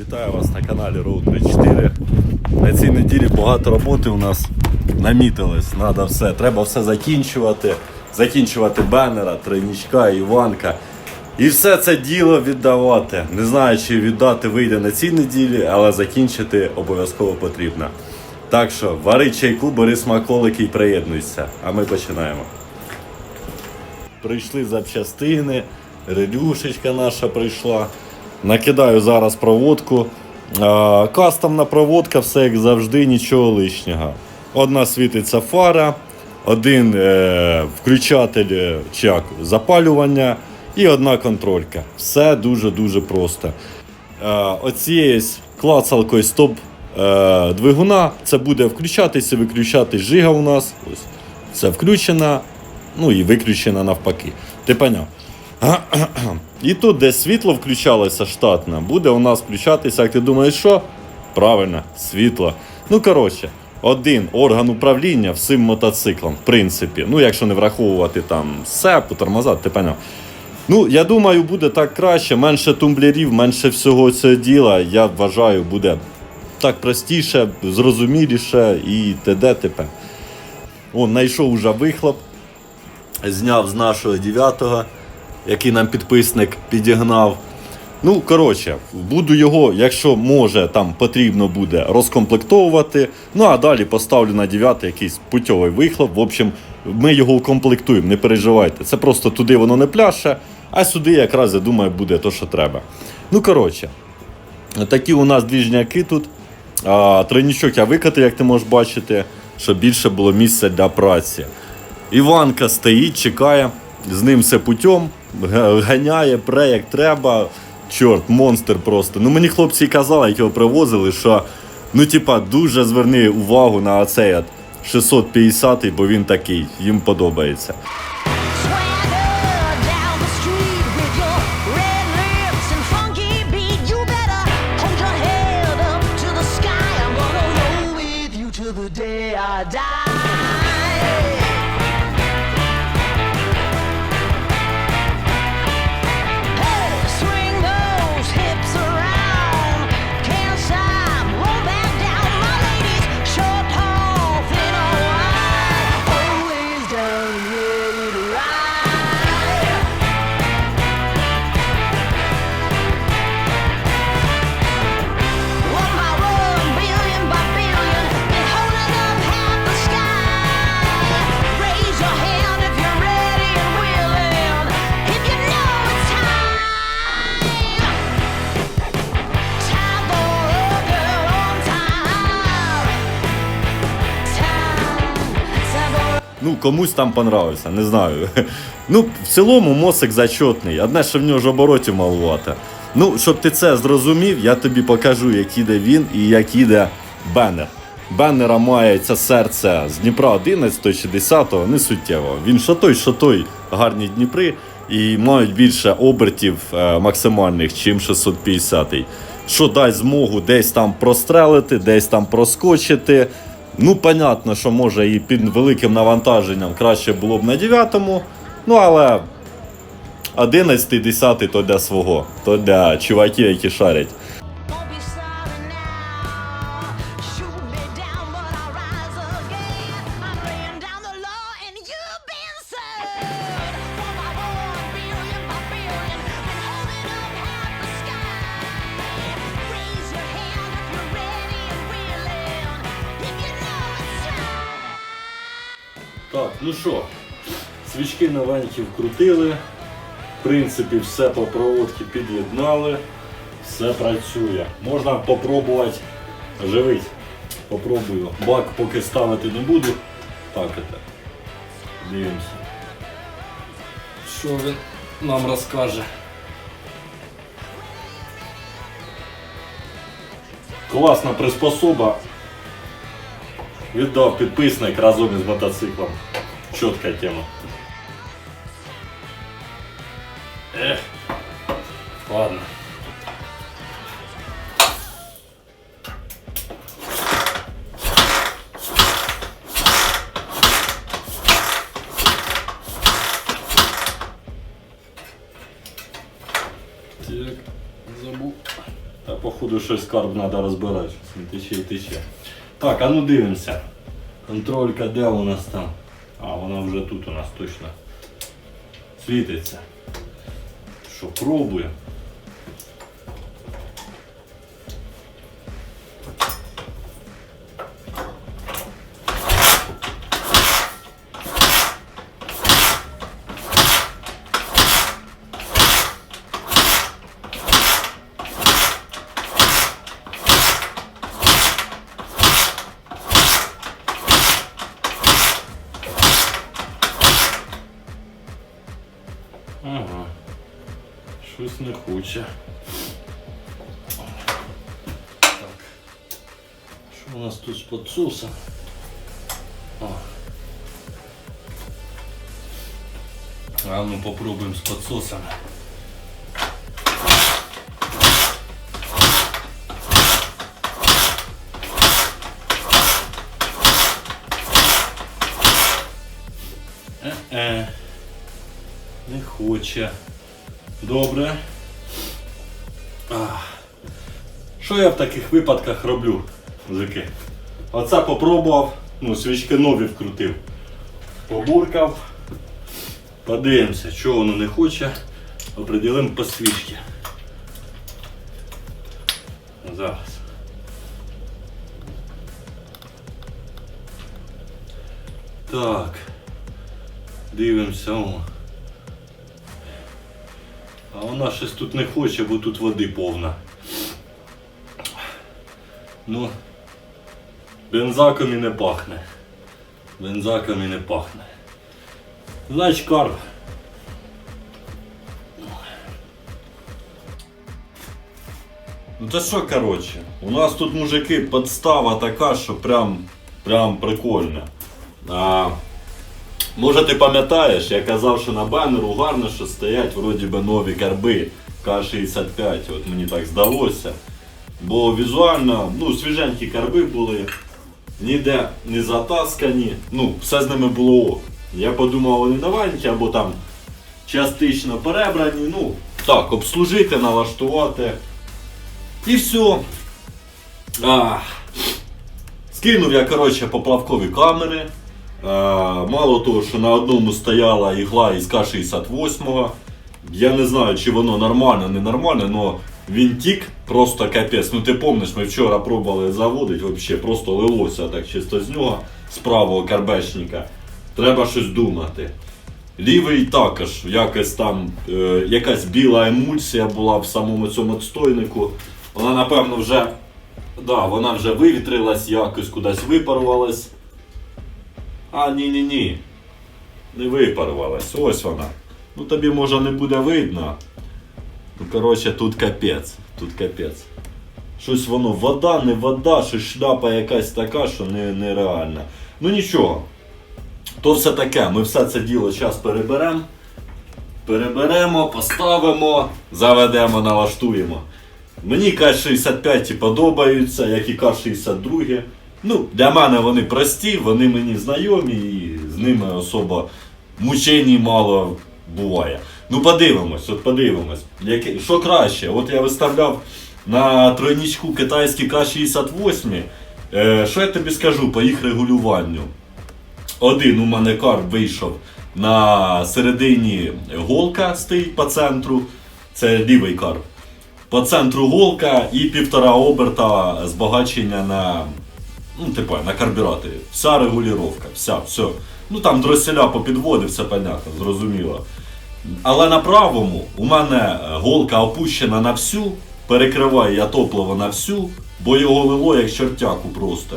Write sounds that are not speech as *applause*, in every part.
Вітаю вас на каналі Road 34. На цій неділі багато роботи у нас намітилось. Надо все. Треба все закінчувати. Закінчувати беннера, тройнічка, Іванка. І все це діло віддавати. Не знаю, чи віддати вийде на цій неділі, але закінчити обов'язково потрібно. Так що вари чайку, бери смаколики і приєднуйся. А ми починаємо. Прийшли запчастини, релюшечка наша прийшла. Накидаю зараз проводку. Кастомна проводка, все як завжди, нічого лишнього. Одна світиться фара, один е, включатель е, чи як, запалювання і одна контролька. Все дуже-дуже просто. Оцією клацалкою стоп е, двигуна це буде включатися і виключатись жига у нас. Ось. Це включена, ну і виключена навпаки. Ти поняв? І тут, де світло включалося штатне, буде у нас включатися, як ти думаєш, що? Правильно, світло. Ну, коротше, один орган управління всім мотоциклом, в принципі. Ну, якщо не враховувати там сепу, тормоза, ти поняв. Ну, я думаю, буде так краще, менше тумблерів, менше всього цього діла. Я вважаю, буде так простіше, зрозуміліше і т.д. т.п. О, знайшов уже вихлоп, зняв з нашого 9-го, який нам підписник підігнав. Ну, коротше, буду його, якщо може, там потрібно буде розкомплектовувати. Ну а далі поставлю на 9 якийсь путьовий вихлоп. В общем, ми його укомплектуємо, не переживайте. Це просто туди воно не пляше, а сюди якраз я думаю буде то, що треба. Ну, коротше, такі у нас двіжняки тут. А, тройнічок я викатив, як ти можеш бачити, щоб більше було місця для праці. Іванка стоїть, чекає, з ним все га- ганяє, пре як треба. Чорт, монстр просто. Ну мені хлопці казали, як його привозили, що ну, типа, дуже зверни увагу на оцей от 650, бо він такий, їм подобається. Комусь там понравився, не знаю. *laughs* Ну, в цілому мосик зачетний, одне, що в нього ж оборотів малувато. Ну, щоб ти це зрозумів, я тобі покажу, як іде він і як іде беннер. Беннера має це серце з Дніпра 11 чи 10, не суттєво. Він що той, що той гарні Дніпри і мають більше обертів е, максимальних, чим 650. Що дасть змогу десь там прострелити, десь там проскочити. Ну, понятно, що може і під великим навантаженням краще було б на 9-му. Ну, але 11-й, 10-й то для свого, то для чуваків, які шарять. Ну що, свічки новенькі вкрутили. В принципі, все по проводці під'єднали. Все працює. Можна попробувати живить. Попробую. Бак поки ставити не буду. Так, это. Дивимося. Що він нам розкаже? Класна приспособа. Віддав підписник разом із мотоциклом. Чітка тема. Ех. Ладно. Так, забув. Та походу щось скарб треба розбирати, тече і тече. Так, а ну дивимося. Контролька де у нас там? Вона вже тут у нас точно світиться. Що, пробуємо. Не хоче. Так. Що у нас тут з підсосом? О. А ну попробуємо з підсосом. Е-е. Не хоче. Добре. Що я в таких випадках роблю, мужики? Оце попробував, ну, свічки нові вкрутив. Побуркав. Подивимося, чого воно не хоче. Определимо по свічці. Зараз. Так. Дивимося. А вона щось тут не хоче, бо тут води повна. Ну, бензаком і не пахне. Бензаком і не пахне. Значить, карп. Ну то що, коротше, у нас тут мужики подстава така, що прям, прям прикольна. А, Може ти пам'ятаєш, я казав, що на банеру гарно, що стоять вроді би нові карби К-65, от мені так здалося. Бо візуально, ну, свіженькі карби були, ніде не затаскані, ну, все з ними було ок. Я подумав, вони новенькі або там частично перебрані, ну, так, обслужити, налаштувати. І все. А, скинув я, коротше, поплавкові камери. Е, Мало того, що на одному стояла ігла із К-68. Я не знаю, чи воно нормально, не нормально, але він тік просто капець. Ну ти пам'ятаєш, ми вчора пробували заводити, взагалі просто лилося так чисто з нього, з правого карбешника. Треба щось думати. Лівий також, якось там е, якась біла емульсія була в самому цьому отстойнику. Вона, напевно, вже, да, вона вже вивітрилась, якось кудись випарувалась. А, ні-ні-ні. Не випарувалась. Ось вона. Ну тобі може не буде видно. Ну, коротше, тут капець. Тут капець. Щось воно, вода, не вода, щось шляпа якась така, що не, нереальна. Ну нічого. То все таке, ми все це діло зараз переберемо. Переберемо, поставимо, заведемо, налаштуємо. Мені К-65 подобаються, як і К-62. Ну, для мене вони прості, вони мені знайомі і з ними особо мучень мало буває. Ну подивимось, от подивимось. Яке, що краще? От я виставляв на тройничку китайські К-68. Е, що я тобі скажу по їх регулюванню? Один у мене карт вийшов на середині голка стоїть по центру. Це лівий карп. По центру голка і півтора оберта збагачення на, ну, типу, на карбюраторі. Вся регулювання, вся, все. Ну там дроселя попідводив, все понятно, зрозуміло. Але на правому у мене е, голка опущена на всю, перекриває я топливо на всю, бо його лило як чертяку просто.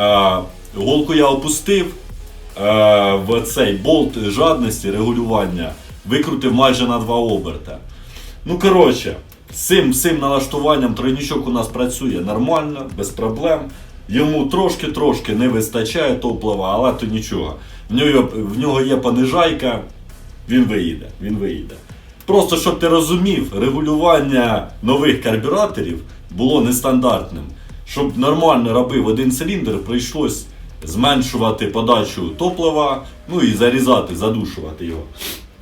Е, голку я опустив, е, в цей болт жадності регулювання викрутив майже на два оберта. Ну, коротше, з цим, цим налаштуванням тройничок у нас працює нормально, без проблем. Йому трошки-трошки не вистачає топлива, але то нічого. В нього, в нього є понижайка, він виїде, він виїде. Просто щоб ти розумів, регулювання нових карбюраторів було нестандартним. Щоб нормально робив один циліндр, прийшлось зменшувати подачу топлива, ну і зарізати, задушувати його.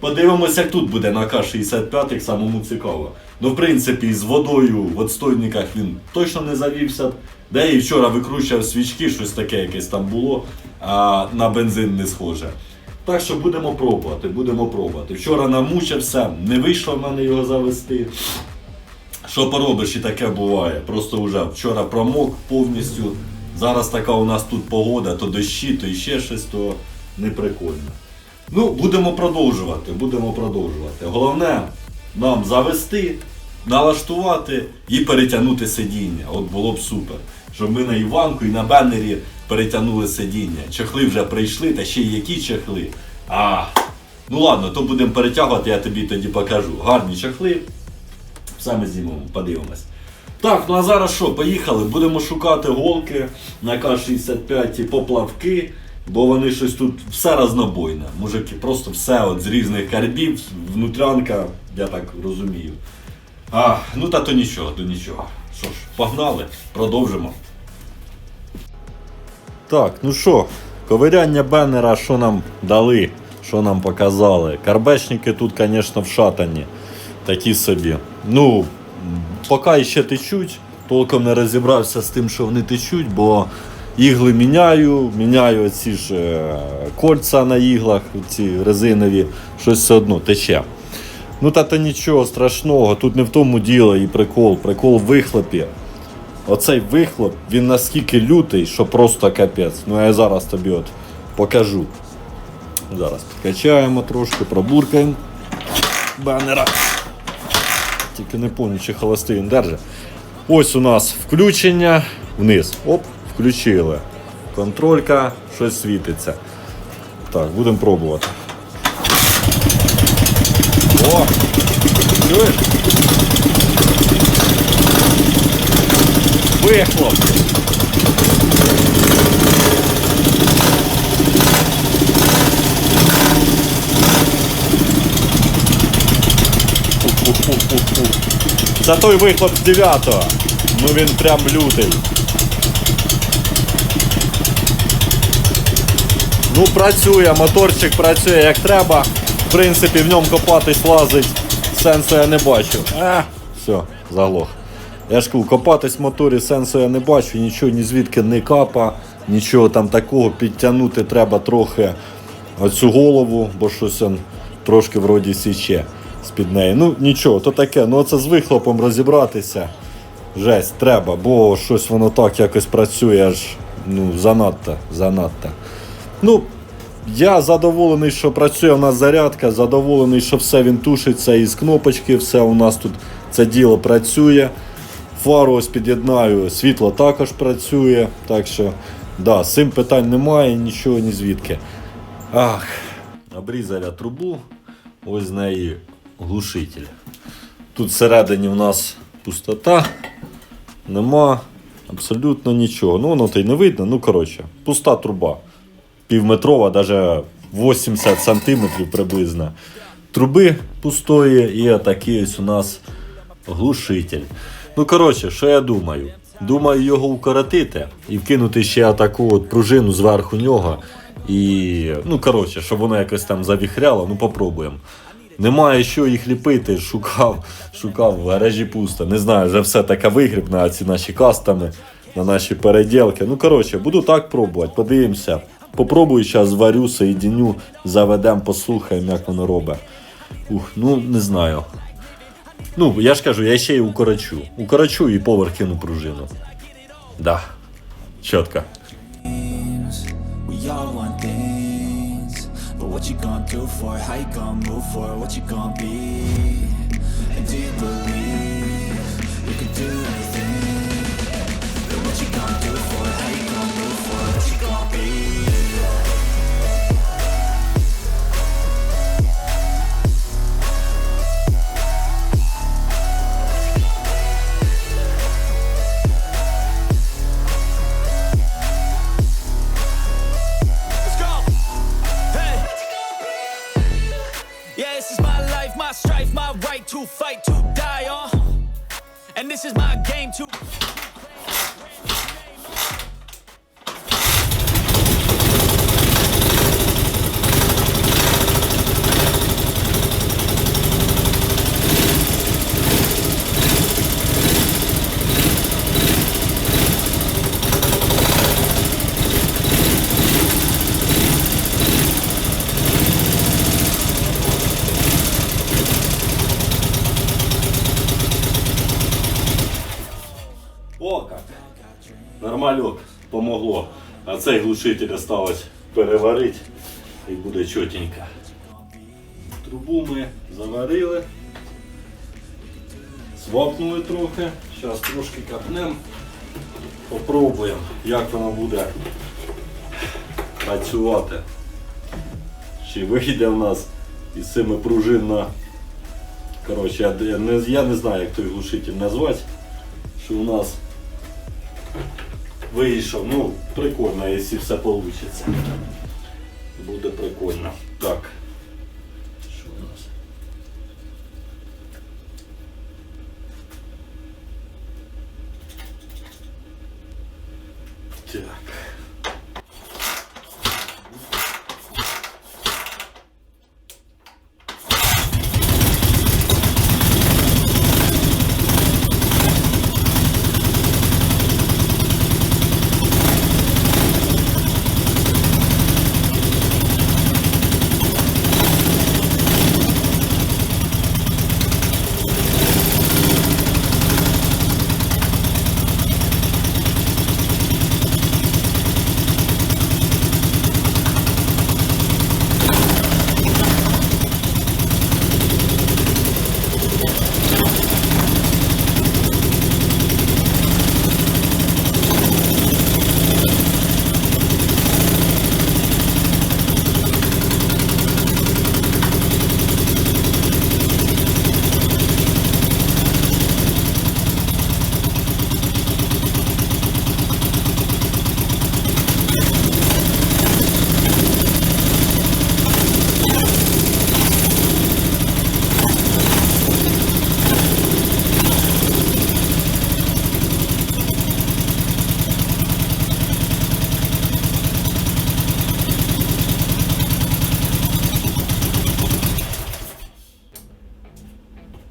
Подивимося, як тут буде на К-65, самому цікаво. Ну, в принципі, з водою в отстойниках він точно не завівся. Де і вчора викручував свічки, щось таке якесь там було, а на бензин не схоже. Так що будемо пробувати, будемо пробувати. Вчора намучився, не вийшло в мене його завести. Що поробиш, і таке буває. Просто вже вчора промок повністю. Зараз така у нас тут погода, то дощі, то ще щось, то не прикольно. Ну, будемо продовжувати, будемо продовжувати. Головне нам завести, налаштувати і перетягнути сидіння. От було б супер. Щоб ми на Іванку і на беннері перетягнули сидіння. Чехли вже прийшли, та ще й які чехли. А, ну ладно, то будемо перетягувати, я тобі тоді покажу. Гарні чехли. Ми знімемо, подивимось. Так, ну а зараз що, поїхали, будемо шукати голки на К-65 і поплавки, бо вони щось тут все разнобойне. Мужики, просто все от з різних карбів, внутрянка, я так розумію. А, ну та то нічого, то нічого. Що ж, погнали, продовжимо. Так, ну що, ковиряння беннера, що нам дали, що нам показали. Карбечники тут, звісно, вшатані. Такі собі. Ну, поки ще течуть, толком не розібрався з тим, що вони течуть, бо ігли міняю, міняю ці ж е, кольця на іглах, ці резинові, щось все одно тече. Ну та то нічого страшного, тут не в тому діло і прикол. Прикол в вихлопі. Оцей вихлоп, він наскільки лютий, що просто капець. Ну я зараз тобі от покажу. Зараз підкачаємо трошки, пробуркаємо банера. Тільки не пам'ятаю, чи холостий він держить. Ось у нас включення вниз. Оп, включили. Контролька, щось світиться. Так, будемо пробувати. О! Чуєш? Вихлоп. Це той вихлоп з 9-го. Ну він прям лютий. Ну працює, моторчик працює як треба. В принципі, в ньому копатись лазить. Сенсу я не бачу. А, все, заглох. Я ж кажу, копатись в моторі сенсу я не бачу, нічого ні звідки не капа, нічого там такого. Підтягнути треба трохи оцю голову, бо щось он трошки вроді січе з-під неї. Ну нічого, то таке. Ну це з вихлопом розібратися. Жесть, треба, бо щось воно так якось працює аж ну, занадто, занадто. Ну, я задоволений, що працює у нас зарядка, задоволений, що все він тушиться із кнопочки, все у нас тут це діло працює. Фару ось під'єднаю, світло також працює. Так що, да, з цим питань немає, нічого ні звідки. Ах, обрізав трубу, ось з неї глушитель. Тут всередині в нас пустота, нема абсолютно нічого. Ну, воно то й не видно, ну коротше, пуста труба. Півметрова, навіть 80 сантиметрів приблизно. Труби пустої і отакий ось у нас глушитель. Ну, коротше, що я думаю? Думаю його укоротити і вкинути ще таку от пружину зверху нього. І, ну, коротше, щоб воно якось там завіхряло, ну попробуємо. Немає що їх ліпити, шукав, шукав в гаражі пусто. Не знаю, вже все таке вигріб на ці наші кастами, на наші переділки. Ну, коротше, буду так пробувати, подивимося. Попробую зараз зварю, соєдиню, заведемо, послухаємо, як воно робить. Ух, ну не знаю. Ну, я ж кажу, я ще й укорочу. Укорочу і поверх кину пружину. Да. Чітко. What you gonna do for? How you gonna move for? What you gonna be? Do you believe А цей глушитель осталось переварити і буде чотенько. Трубу ми заварили. Свапнули трохи. Зараз трошки капнемо. Попробуємо, як воно буде працювати. Чи вийде в нас із цими пружин. Коротше, я не, я не знаю, як той глушитель назвати. Що у нас вийшов. Ну, прикольно, якщо все вийде. Буде прикольно. Так. Що у нас? Так.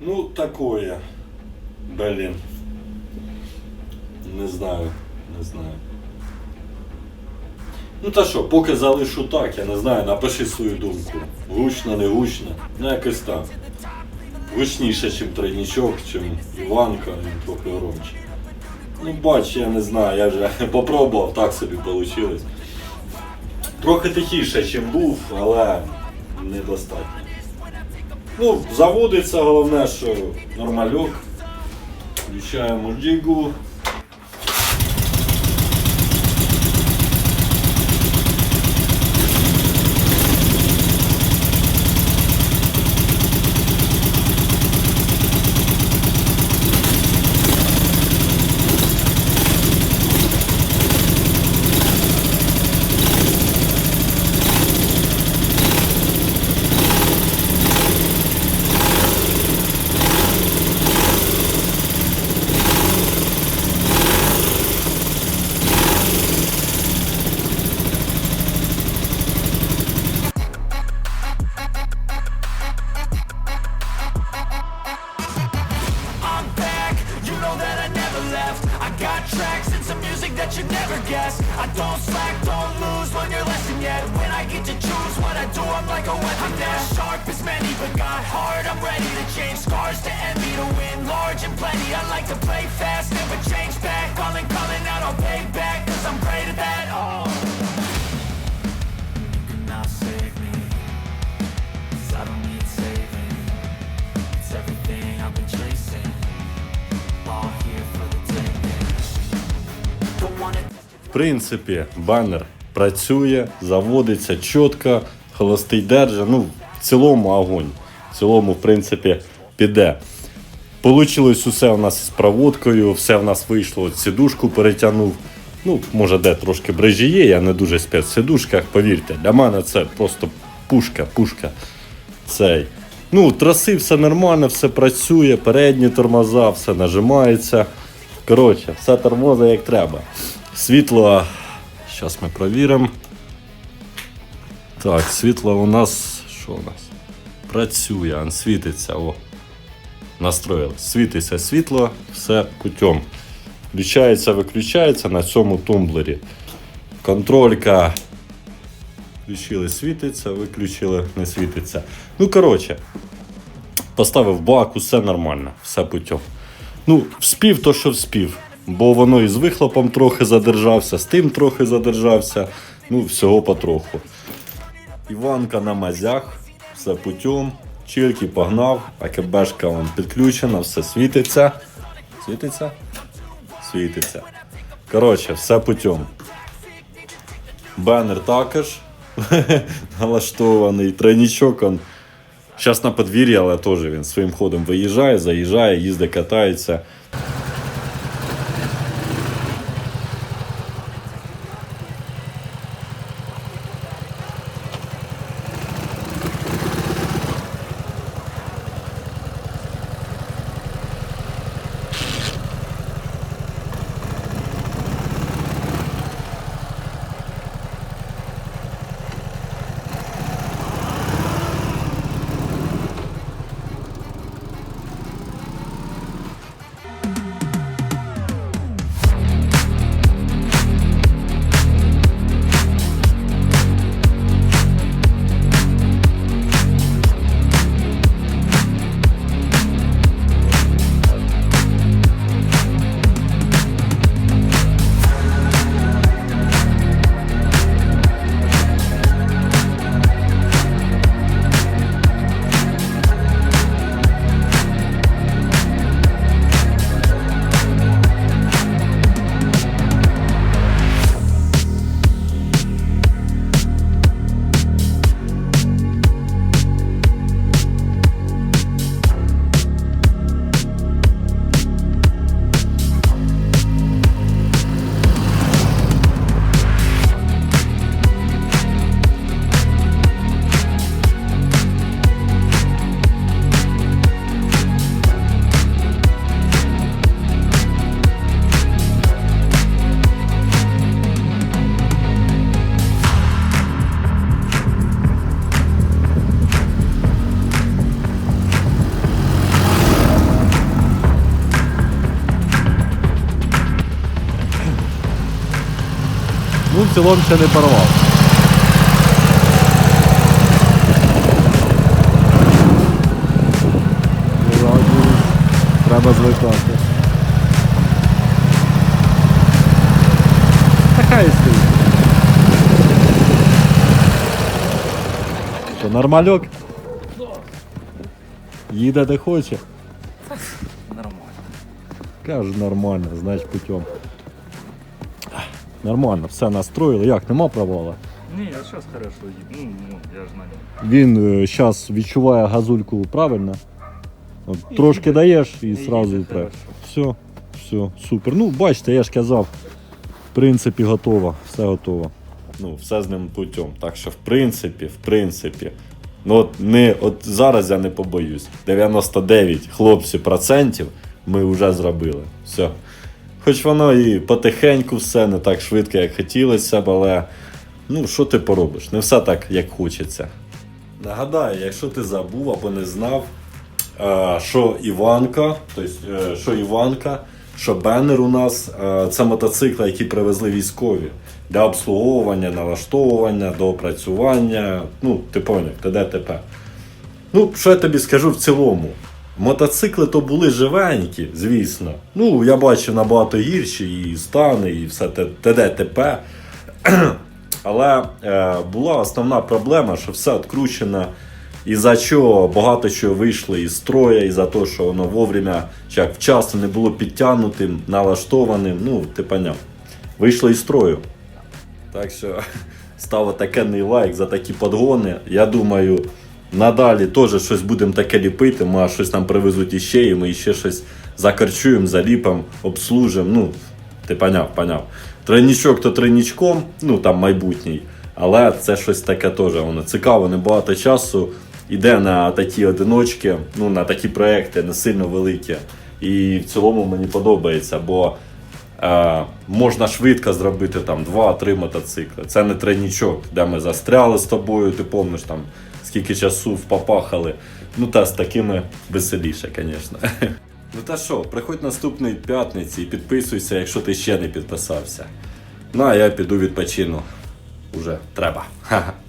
Ну, такое. Блин. Не знаю, не знаю. Ну та що, поки залишу так, я не знаю, напиши свою думку. Гучно, не гучно. Ну якось так. Гучніше, ніж тройнічок, чим Іванка, він трохи громче. Ну бач, я не знаю, я вже *laughs* попробував, так собі вийшло. Трохи тихіше, ніж був, але недостатньо. Ну, заводиться, головне, що нормальок. Включаємо джигу. Sharp as many, but got heart I'm ready to change scars to envy To win large and plenty I like to play fast, never change back Calling, calling out, I'll pay back Cause I'm great at that, oh You cannot save me Cause I don't need saving It's everything I've been chasing All here for the taking Don't wanna В принципі, банер працює, заводиться чітко, холостий держа. Ну, цілому огонь. В цілому, в принципі, піде. Получилось усе у нас з проводкою, все в нас вийшло. Сідушку перетягнув. Ну, може, де трошки брижі є, я не дуже спец в сідушках, повірте. Для мене це просто пушка, пушка. Цей. Ну, траси все нормально, все працює, передні тормоза, все нажимається. Коротше, все тормозить як треба. Світло. Зараз ми провіримо. Так, світло у нас. Що у нас? Працює, он світиться. О. Настроїли. Світиться світло, все путем. Включається, виключається на цьому тумблері. Контролька. Включили, світиться, виключили, не світиться. Ну, коротше, поставив бак, усе нормально, все путем. Ну, вспів то, що вспів. бо воно і з вихлопом трохи задержався, з тим трохи задержався. Ну, всього потроху. Іванка на мазях, все путем. Чільки погнав, АКБшка вон підключена, все світиться. Світиться? Світиться. Коротше, все путем. Беннер також *laughs* налаштований. Тройнічок он. Зараз на подвір'ї, але теж він своїм ходом виїжджає, заїжджає, їздить, катається. Ну, в цілому ще не порвав. Треба звикати. Така і стоїть. Що, нормальок? Їде де хоче. Нормально. Каже, нормально, значить путем. Нормально, все настроїли. Як, нема провала? Не, я сейчас хорошо ем. Ну, ну, я же знаю. Він зараз відчуває газульку правильно. От, трошки даєш і і одразу їде. Все, все, супер. Ну, бачите, я ж казав, в принципі, готово, все готово. Ну, все з ним путем. Так що, в принципі, в принципі. Ну от не от зараз я не побоюсь. 99 хлопців процентів ми вже зробили. Все. Хоч воно і потихеньку все, не так швидко, як хотілося б, але ну що ти поробиш? Не все так, як хочеться. Нагадаю, якщо ти забув або не знав, е, що Іванка, тобто, е, що Іванка, що Беннер у нас е, це мотоцикли, які привезли військові для обслуговування, налаштовування, доопрацювання. Ну, ти поняв, т.д. Ну, що я тобі скажу в цілому? Мотоцикли то були живенькі, звісно. Ну, я бачив набагато гірші і стани, і все те- т.д. т.п. *clears throat* Але е, була основна проблема, що все відкручено, і за що багато чого вийшло із строя, і за те, що воно вовремя чи як вчасно не було підтягнутим, налаштованим. Ну, ти поняв. Вийшло із строю. Так що *laughs* став отакенний лайк за такі подгони. Я думаю, надалі теж щось будемо таке ліпити, може щось нам привезуть іще, і ми ще щось закарчуємо, заліпимо, обслужимо. Ну, ти поняв, поняв. Тройнічок то тройнічком, ну там майбутній. Але це щось таке теж. Воно цікаво, небагато часу йде на такі одиночки, ну на такі проекти, не сильно великі. І в цілому мені подобається, бо е, можна швидко зробити там 2-3 мотоцикли. Це не тройнічок, де ми застряли з тобою, ти помниш там скільки часу попахали. Ну та з такими веселіше, звісно. *laughs* Ну та що, приходь наступної п'ятниці і підписуйся, якщо ти ще не підписався. Ну а я піду відпочину. Уже треба. Ха-ха. *laughs*